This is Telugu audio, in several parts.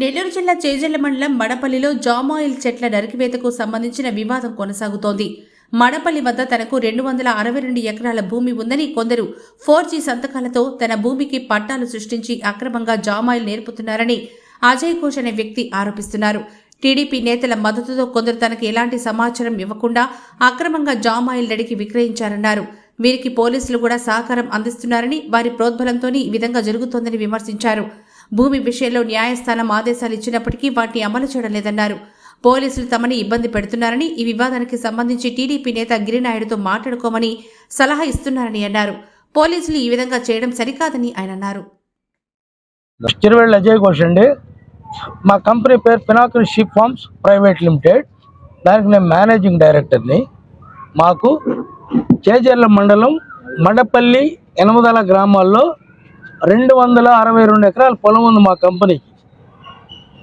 నెల్లూరు జిల్లా చేజెళ్ళ మండలం మడపల్లిలో జామాయిల్ చెట్ల నరికివేతకు సంబంధించిన వివాదం కొనసాగుతోంది. మడపల్లి వద్ద తనకు రెండు వందల అరవై రెండు ఎకరాల భూమి ఉందని కొందరు ఫోర్ జీ సంతకాలతో తన భూమికి పట్టాలు సృష్టించి అక్రమంగా జామాయిల్ నేర్పుతున్నారని అజయ్ ఘోష్ అనే వ్యక్తి ఆరోపిస్తున్నారు. టీడీపీ నేతల మద్దతుతో కొందరు తనకు ఎలాంటి సమాచారం ఇవ్వకుండా అక్రమంగా జామాయిల్ నడికి విక్రయించారన్నారు. వీరికి పోలీసులు కూడా సహకారం అందిస్తున్నారని వారి ప్రోద్బలంతోనే ఈ విధంగా జరుగుతోందని విమర్శించారు. భూమి విషయంలో న్యాయస్థానం ఆదేశాలు ఇచ్చినప్పటికీ వాటిని అమలు చేయడం లేదన్నారు పోలీసులు తమని ఇబ్బంది పెడుతున్నారని ఈ వివాదానికి సంబంధించి టీడీపీ నేత గిరినాయుడుతో మాట్లాడుకోమని సలహా ఇస్తున్నారని అన్నారు. పోలీసులు ఈ విధంగా చేయడం సరికాదని ఆయన అన్నారు. చిరువెళ్ళ అజయ్ ఘోష్ అండి. మా కంపెనీ పేరు pinnacle ship farms private limited. దానికి నేను మేనేజింగ్ డైరెక్టర్ని. మాకు చేజర్ల మండలం మండపల్లి ఎనమదల గ్రామాల్లో రెండు వందల అరవై రెండు ఎకరాల పొలం ఉంది మా కంపెనీకి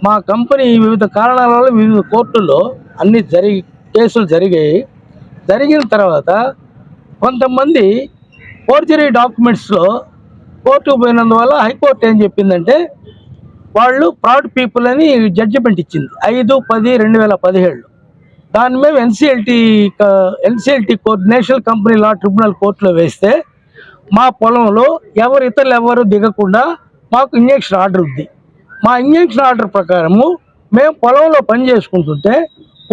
మా కంపెనీ వివిధ కారణాల వల్ల వివిధ కోర్టుల్లో అన్ని జరిగి కేసులు జరిగాయి. జరిగిన తర్వాత కొంతమంది ఫోర్జరీ డాక్యుమెంట్స్లో కోర్టుకు పోయినందువల్ల హైకోర్టు ఏం చెప్పిందంటే వాళ్ళు ప్రౌడ్ పీపుల్ అని జడ్జిమెంట్ ఇచ్చింది. ఐదు పది రెండు వేల పదిహేడు. దాని మేము NCLT NCLT court national company law tribunal కోర్టులో వేస్తే మా పొలంలో ఎవరు ఇతరులు ఎవరు దిగకుండా మాకు ఇంజక్షన్ ఆర్డర్ ఉంది. మా ఇంజక్షన్ ఆర్డర్ ప్రకారము మేము పొలంలో పని చేసుకుంటుంటే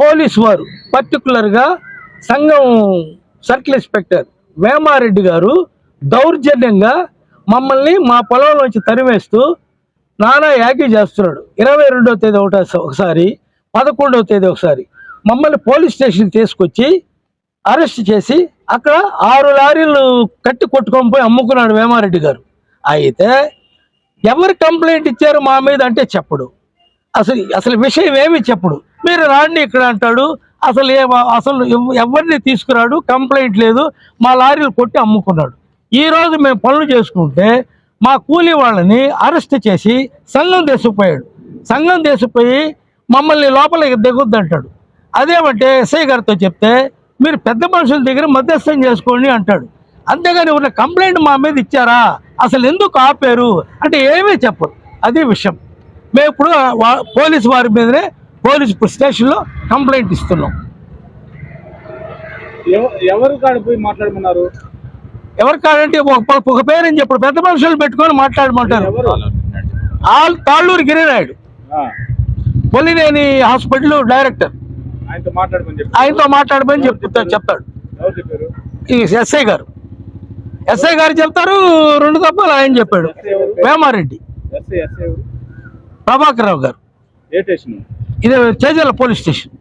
పోలీసు వారు పర్టికులర్గా సంఘం సర్కిల్ ఇన్స్పెక్టర్ వేమారెడ్డి గారు దౌర్జన్యంగా మమ్మల్ని మా పొలంలోంచి తరిమేస్తూ నానా యాగి చేస్తున్నాడు. ఇరవై రెండవ తేదీ ఒకట ఒకసారి పదకొండవ తేదీ ఒకసారి మమ్మల్ని పోలీస్ స్టేషన్ తీసుకొచ్చి అరెస్ట్ చేసి అక్కడ ఆరు లారీలు కట్టి కొట్టుకొని పోయి అమ్ముకున్నాడు వేమారెడ్డి గారు. అయితే ఎవరు కంప్లైంట్ ఇచ్చారు మా మీద అంటే చెప్పడు. అసలు అసలు విషయం ఏమి చెప్పడు. మీరు రాండి ఇక్కడ అంటాడు. అసలు ఏ అసలు ఎవరిని తీసుకురాడు? కంప్లైంట్ లేదు. మా లారీలు కొట్టి అమ్ముకున్నాడు. ఈరోజు మేము పనులు చేసుకుంటే మా కూలీ వాళ్ళని అరెస్ట్ చేసి సంఘం దేశపోయాడు. సంఘం దేశపోయి మమ్మల్ని లోపలికి దిగుద్దంటాడు. అదేమంటే ఎస్ఐ గారితో చెప్తే మీరు పెద్ద మనుషుల దగ్గర మధ్యస్థం చేసుకోండి అంటాడు. అంతేగాని ఉన్న కంప్లైంట్ మా మీద ఇచ్చారా? అసలు ఎందుకు ఆపారు? అంటే ఏమీ చెప్పరు. అదే విషయం. మేము ఇప్పుడు పోలీసు వారి మీదనే పోలీస్ స్టేషన్లో కంప్లైంట్ ఇస్తున్నాం. ఎవ- ఎవరు కాడ పోయి మాట్లాడమన్నారు? ఎవరి కాడంటే ఒక ప- ఒక పేరు చెప్పడు. పెద్ద మనుషులు పెట్టుకొని మాట్లాడమంటారు. Talluru Girinaidu Pollineni hospital director. ఆయనతో మాట్లాడమని చెప్తాడు. ఈ ఎస్ఐ గారు. ఎస్ఐ గారు చెప్తారు రెండు తప్పలు ఆయన చెప్పాడు. వేమారెడ్డి. ప్రభాకర్ రావు గారు. ఇది చేజల పోలీస్ స్టేషన్.